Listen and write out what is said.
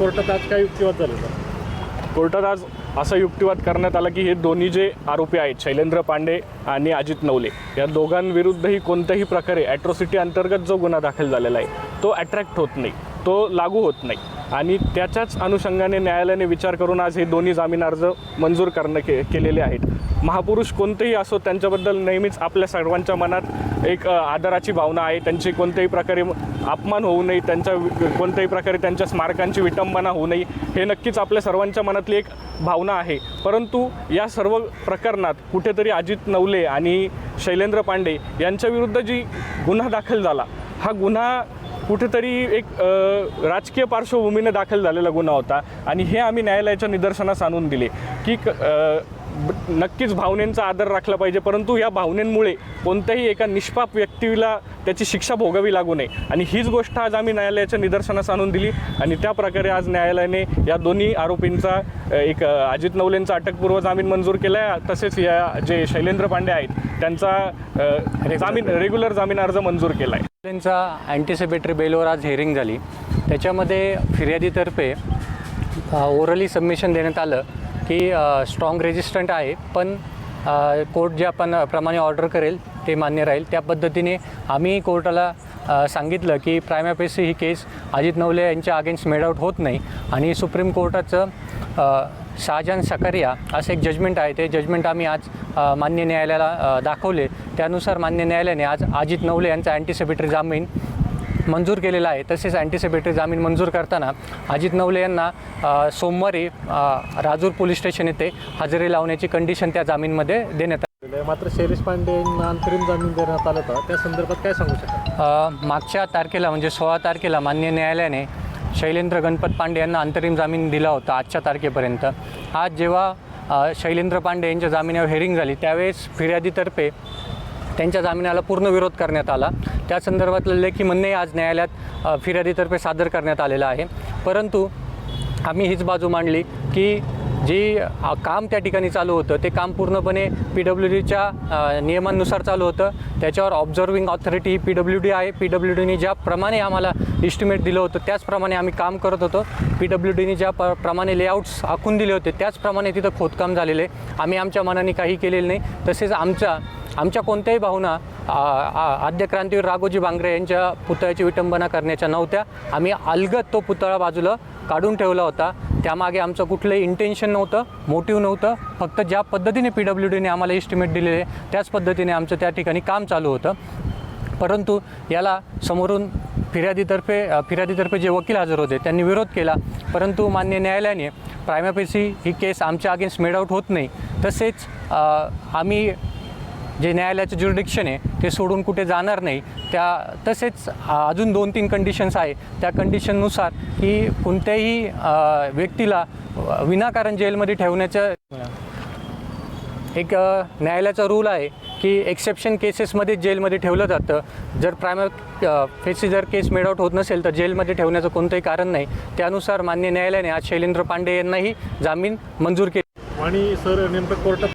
कोर्टात आज काय युक्तिवाद झालेला कोर्टात आज असा युक्तिवाद करण्यात आला की हे दोन्ही जे आरोपी आहेत शैलेंद्र पांडे आणि अजित नवले या दोघांविरुद्धही कोणत्याही प्रकारे ॲट्रॉसिटी अंतर्गत जो गुन्हा दाखल झालेला आहे तो अट्रॅक्ट होत नाही तो लागू होत नाही. आणि त्याच्याच अनुषंगाने न्यायालयाने विचार करून आज हे दोन्ही जामीन अर्ज मंजूर करणं के केलेले आहेत. महापुरुष कोणतेही असो त्यांच्याबद्दल नेहमीच आपल्या सर्वांच्या मनात एक आदराची भावना आहे. त्यांची कोणत्याही प्रकारे अपमान होऊ नये त्यांच्या कोणत्याही प्रकारे त्यांच्या स्मारकांची विटंबना होऊ नये हे नक्कीच आपल्या सर्वांच्या मनातली एक भावना आहे. परंतु या सर्व प्रकरणात कुठेतरी अजित नवले आणि शैलेंद्र पांडे यांच्याविरुद्ध जी गुन्हा दाखल झाला हा गुन्हा कुठेतरी एक राजकीय पार्श्वभूमीने दाखल झालेला गुन्हा होता आणि हे आम्ही न्यायालयाच्या निदर्शनास आणून दिले की नक्कीच भावनेंचा आदर राखला पाहिजे परंतु या भावनेंमुळे कोणत्याही एका निष्पाप व्यक्तीला त्याची शिक्षा भोगावी लागू नये. आणि हीच गोष्ट आज आम्ही न्यायालयाच्या निदर्शनास आणून दिली आणि त्या प्रकारे आज न्यायालयाने या दोन्ही आरोपींचा एक अजित नवलेंचा अटकपूर्व जामीन मंजूर केला आहे तसेच या जे शैलेंद्र पांडे आहेत त्यांचा जामीन रेग्युलर जामीन अर्ज मंजूर केला आहे त्यांचा अँटिसिपेटरी बेलवर आज हेअरिंग झाली. त्याच्यामध्ये फिर्यादीतर्फे ओरली सबमिशन देण्यात आलं की स्ट्रॉंग रेजिस्टंट आहे पण कोर्ट ज्या आपण प्रमाणे ऑर्डर करेल ते मान्य राहील. त्या पद्धतीने आम्ही कोर्टाला सांगितलं की प्रायमॅपेसी ही केस अजित नवले यांच्या अगेन्स्ट मेड आउट होत नाही. आणि सुप्रीम कोर्टाचं अ, शहाजहान सकारिया असं एक जजमेंट आहे. ते जजमेंट आम्ही आज मान्य न्यायालयाला दाखवले. त्यानुसार मान्य न्यायालयाने आज अजित नवले यांचा अँटिसिपेटरी जामीन मंजूर केलेला आहे. तसेच अँटिसिपेटरी जामीन मंजूर करताना अजित नवले यांना सोमवारी राजूर पोलीस स्टेशन येथे हजेरी लावण्याची कंडिशन त्या जामीनमध्ये देण्यात आली. मात्र शैलेश पांडे यांना अंतरिम जामीन देण्यात आला होता त्या संदर्भात काय सांगू शकाल? अ, मागच्या तारखेला म्हणजे सोळा तारखेला मान्य न्यायालयाने शैलेंद्र गणपत पांडे यांना अंतरिम जामीन दिला होता आजच्या तारखेपर्यंत. आज जेव्हा शैलेंद्र पांडे यांच्या जामिनावर हेरिंग झाली त्यावेळेस फिर्यादीतर्फे त्यांच्या जामिनाला पूर्ण विरोध करण्यात आला. त्या संदर्भातलं लेखी म्हणणे आज न्यायालयात फिर्यादीतर्फे सादर करण्यात आलेलं आहे. परंतु आम्ही हीच बाजू मांडली की जी काम त्या ठिकाणी चालू होतं ते काम पूर्णपणे पी डब्ल्यू डीच्या नियमांनुसार चालू होतं. त्याच्यावर ऑब्झर्विंग ऑथॉरिटी ही पी डब्ल्यू डी आहे. पी डब्ल्यू डीने ज्याप्रमाणे आम्हाला इस्टिमेट दिलं होतं त्याचप्रमाणे आम्ही काम करत होतो. पी डब्ल्यू डीने ज्या प प्रमाणे लेआउट्स आखून दिले होते त्याचप्रमाणे तिथं खोदकाम झालेले आहे. आम्ही आमच्या मनाने काही केलेलं नाही. तसेच आमच्या आमच्या कोणत्याही भावना आ- आद्य क्रांतीवीर राघोजी बांगरे यांच्या पुतळ्याची विटंबना करण्याच्या नव्हत्या. आम्ही अलगत तो पुतळा बाजूला काढून ठेवला होता. त्यामागे आमचं कुठलंही इंटेन्शन नव्हतं मोटिव्ह नव्हतं. फक्त ज्या पद्धतीने पी डब्ल्यू डीने आम्हाला एस्टिमेट दिलेले त्याच पद्धतीने आमचं त्या ठिकाणी काम चालू होतं. परंतु याला समोरून फिर्यादीतर्फे फिर्यादीतर्फे जे वकील हजर होते त्यांनी विरोध केला. परंतु मान्य न्यायालयाने प्रायमापेसी ही केस आमच्या अगेन्स्ट मेड आउट होत नाही. तसेच आम्ही जे न्यायालयाचं ज्युरिडिक्शन आहे ते सोडून कुठे जाणार नाही त्या तसेच अजून दोन तीन कंडिशन्स आहे. त्या कंडिशननुसार की कोणत्याही व्यक्तीला विनाकारण जेलमध्ये ठेवण्याचं एक न्यायालयाचा रूल आहे की एक्सेप्शन केसेसमध्ये जेलमध्ये ठेवलं जातं. जर प्रायमर फेसी जर केस मेड आउट होत नसेल तर जेलमध्ये ठेवण्याचं कोणतंही कारण नाही. त्यानुसार मान्य न्यायालयाने आज शैलेंद्र पांडे यांनाही जामीन मंजूर केली. आणि सर नेमकं कोर्टात